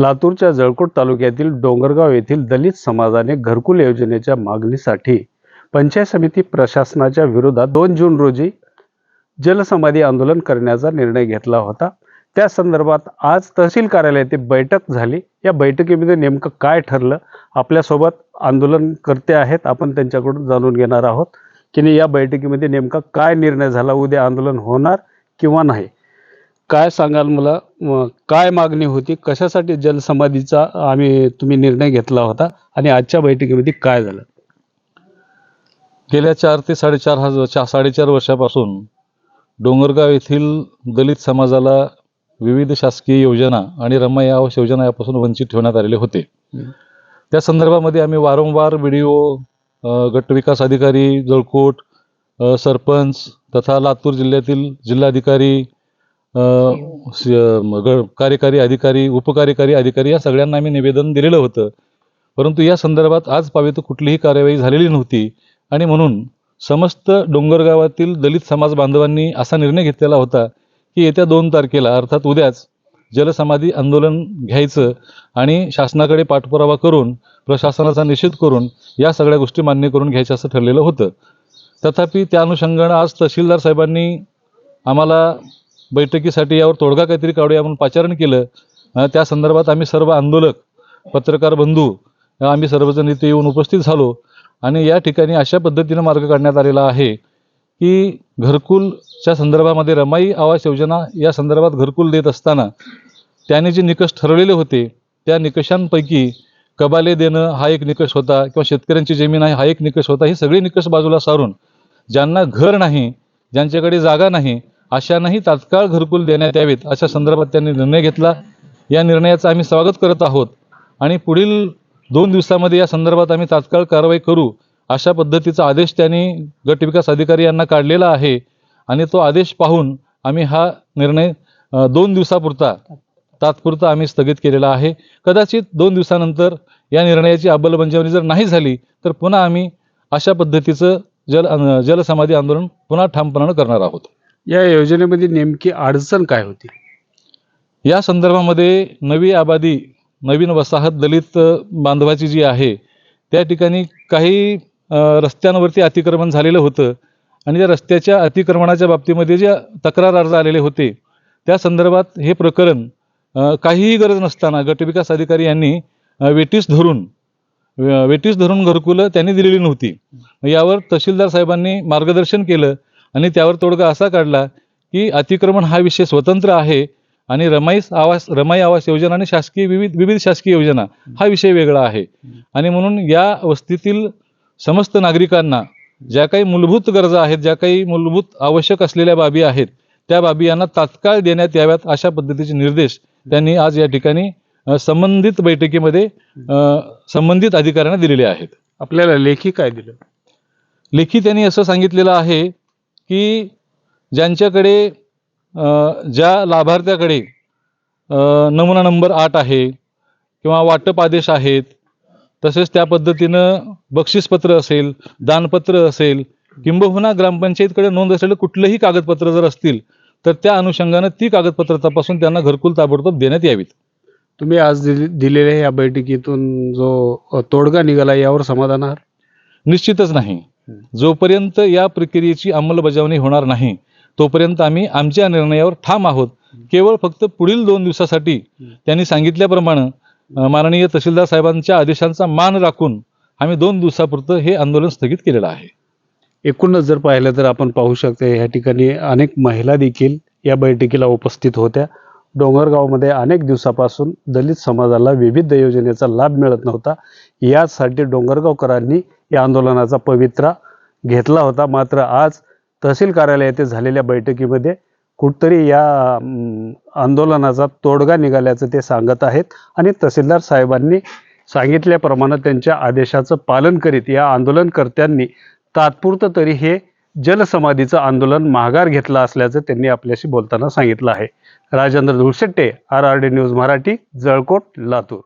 लातूरच्या जळकोट तालुक्यातील डोंगरगाव येथील दलित समाजाने घरकुल योजनेच्या मागणीसाठी पंचायत समिती प्रशासनाच्या विरोधात दोन जून रोजी जलसमाधी आंदोलन करण्याचा निर्णय घेतला होता. त्या संदर्भात आज तहसील कार्यालयात बैठक झाली. या बैठकीमध्ये नेमकं काय ठरलं आपल्यासोबत आंदोलनकर्ते आहेत आपण त्यांच्याकडून जाणून घेणार आहोत. की नाही या बैठकीमध्ये नेमका काय निर्णय झाला? उद्या आंदोलन होणार किंवा नाही? काय सांगाल मला? काय मागणी होती? कशासाठी जलसमाधीचा आम्ही तुम्ही निर्णय घेतला होता? आणि आजच्या बैठकीमध्ये काय झालं? गेल्या चार ते साडेचार हजार साडेचार वर्षापासून डोंगरगाव येथील दलित समाजाला विविध शासकीय योजना आणि रमाई आवास योजना यापासून वंचित ठेवण्यात आलेले होते. त्या संदर्भामध्ये आम्ही वारंवार व्हिडिओ गट विकास अधिकारी जळकोट सरपंच तथा लातूर जिल्ह्यातील जिल्हाधिकारी कार्यकारी अधिकारी उपकार्यकारी अधिकारी या सगळ्यांना आम्ही निवेदन दिलेलं होतं. परंतु या संदर्भात आज पावे तर कुठलीही कार्यवाही झालेली नव्हती. आणि म्हणून समस्त डोंगरगावातील दलित समाज बांधवांनी असा निर्णय घेतलेला होता की येत्या दोन तारखेला अर्थात उद्याच जलसमाधी आंदोलन घ्यायचं आणि शासनाकडे पाठपुरावा करून प्रशासनाचा निषेध करून या सगळ्या गोष्टी मान्य करून घ्यायचं असं ठरलेलं होतं. तथापि त्या अनुषंगानं आज तहसीलदार साहेबांनी आम्हाला बैठकीसाठी यावर तोडगा काहीतरी काढूया म्हणून पाचारण केलं. त्या संदर्भात आम्ही सर्व आंदोलक पत्रकार बंधू आम्ही सर्वजण इथे येऊन उपस्थित झालो. आणि या ठिकाणी अशा पद्धतीनं मार्ग काढण्यात आलेला आहे की घरकुलच्या संदर्भामध्ये रमाई आवास योजना या संदर्भात घरकुल देत असताना त्याने जे निकष ठरवलेले होते त्या निकषांपैकी कबाले देणं हा एक निकष होता किंवा शेतकऱ्यांची जमीन आहे हा एक निकष होता. हे सगळे निकष बाजूला सारून ज्यांना घर नाही ज्यांच्याकडे जागा नाही अशांनाही तात्काळ घरकुल देण्यात यावेत अशा संदर्भात त्यांनी निर्णय घेतला. या निर्णयाचं आम्ही स्वागत करत आहोत आणि पुढील दोन दिवसामध्ये या संदर्भात आम्ही तात्काळ कारवाई करू अशा पद्धतीचा आदेश त्यांनी गट विकास अधिकारी यांना काढलेला आहे आणि तो आदेश पाहून आम्ही हा निर्णय दोन दिवसापुरता तात्पुरता आम्ही स्थगित केलेला आहे. कदाचित दोन दिवसानंतर या निर्णयाची अंमलबजावणी जर नाही झाली तर पुन्हा आम्ही अशा पद्धतीचं जल जलसमाधी आंदोलन पुन्हा ठामपणानं करणार आहोत. या योजनेमध्ये नेमकी अडचण काय होती? या संदर्भामध्ये नवी आबादी नवीन वसाहत दलित बांधवाची जी आहे त्या ठिकाणी काही रस्त्यांवरती अतिक्रमण झालेलं होतं आणि त्या रस्त्याच्या अतिक्रमणाच्या बाबतीमध्ये जे तक्रार अर्ज आलेले होते त्या संदर्भात हे प्रकरण काहीही गरज नसताना गटविकास अधिकारी यांनी वेटीस धरून वेटीस धरून घरकुलं त्यांनी दिलेली नव्हती. यावर तहसीलदार साहेबांनी मार्गदर्शन केलं आणि त्यावर तोडगा असा काढला की अतिक्रमण हा विषय स्वतंत्र आहे आणि रमाईस आवास रमाई आवास योजना आणि शासकीय विविध विविध शासकीय योजना हा विषय वेगळा आहे. आणि म्हणून या वस्तीतील समस्त नागरिकांना ज्या काही मूलभूत गरजा आहेत ज्या काही मूलभूत आवश्यक असलेल्या बाबी आहेत त्या बाबी यांना तात्काळ देण्यात याव्यात अशा पद्धतीचे निर्देश त्यांनी आज या ठिकाणी संबंधित बैठकीमध्ये संबंधित अधिकाऱ्यांना दिलेले आहेत. आपल्याला लेखी काय दिलं? लेखी त्यांनी असं सांगितलेलं आहे की ज्यांच्याकडे ज्या लाभार्थ्याकडे नमुना नंबर आठ आहे किंवा वाटप आदेश आहेत तसेच त्या पद्धतीनं बक्षीसपत्र असेल दानपत्र असेल किंबहुना ग्रामपंचायतकडे नोंद असलेलं कुठलंही कागदपत्र जर असतील तर त्या अनुषंगानं ती कागदपत्र तपासून त्यांना घरकुल ताबडतोब देण्यात यावीत. तुम्ही आज दिले- दिलेल्या या बैठकीतून जो तोडगा निघाला यावर समाधान आहात? निश्चितच नाही. जोपर्यंत या प्रक्रियेची अंमलबजावणी होणार नाही तोपर्यंत आम्ही आमच्या निर्णयावर ठाम आहोत. केवळ फक्त पुढील दोन दिवसासाठी त्यांनी सांगितल्याप्रमाणे माननीय तहसीलदार साहेबांच्या आदेशांचा मान राखून आम्ही दोन दिवसापुरतं हे आंदोलन स्थगित केलेलं आहे. एकूणच जर पाहिलं तर आपण पाहू शकतो या ठिकाणी अनेक महिला देखील या बैठकीला उपस्थित होत्या. डोंगरगावमध्ये अनेक दिवसापासून दलित समाजाला विविध योजनेचा लाभ मिळत नव्हता. यासाठी डोंगरगावकरांनी या आंदोलनाचा पवित्रा घेतला होता. मात्र आज तहसील कार्यालय येथे झालेल्या बैठकीमध्ये कुठतरी या आंदोलनाचा तोडगा निघाल्याचं ते सांगत आहेत आणि तहसीलदार साहेबांनी सांगितल्याप्रमाणे त्यांच्या आदेशाचं पालन करीत या आंदोलनकर्त्यांनी तात्पुरतं तरी हे जलसमाधीचं आंदोलन माघार घेतलं असल्याचं त्यांनी आपल्याशी बोलताना सांगितलं आहे. Rajendra Dhulshette R R D news Marathi Jalkot Latur.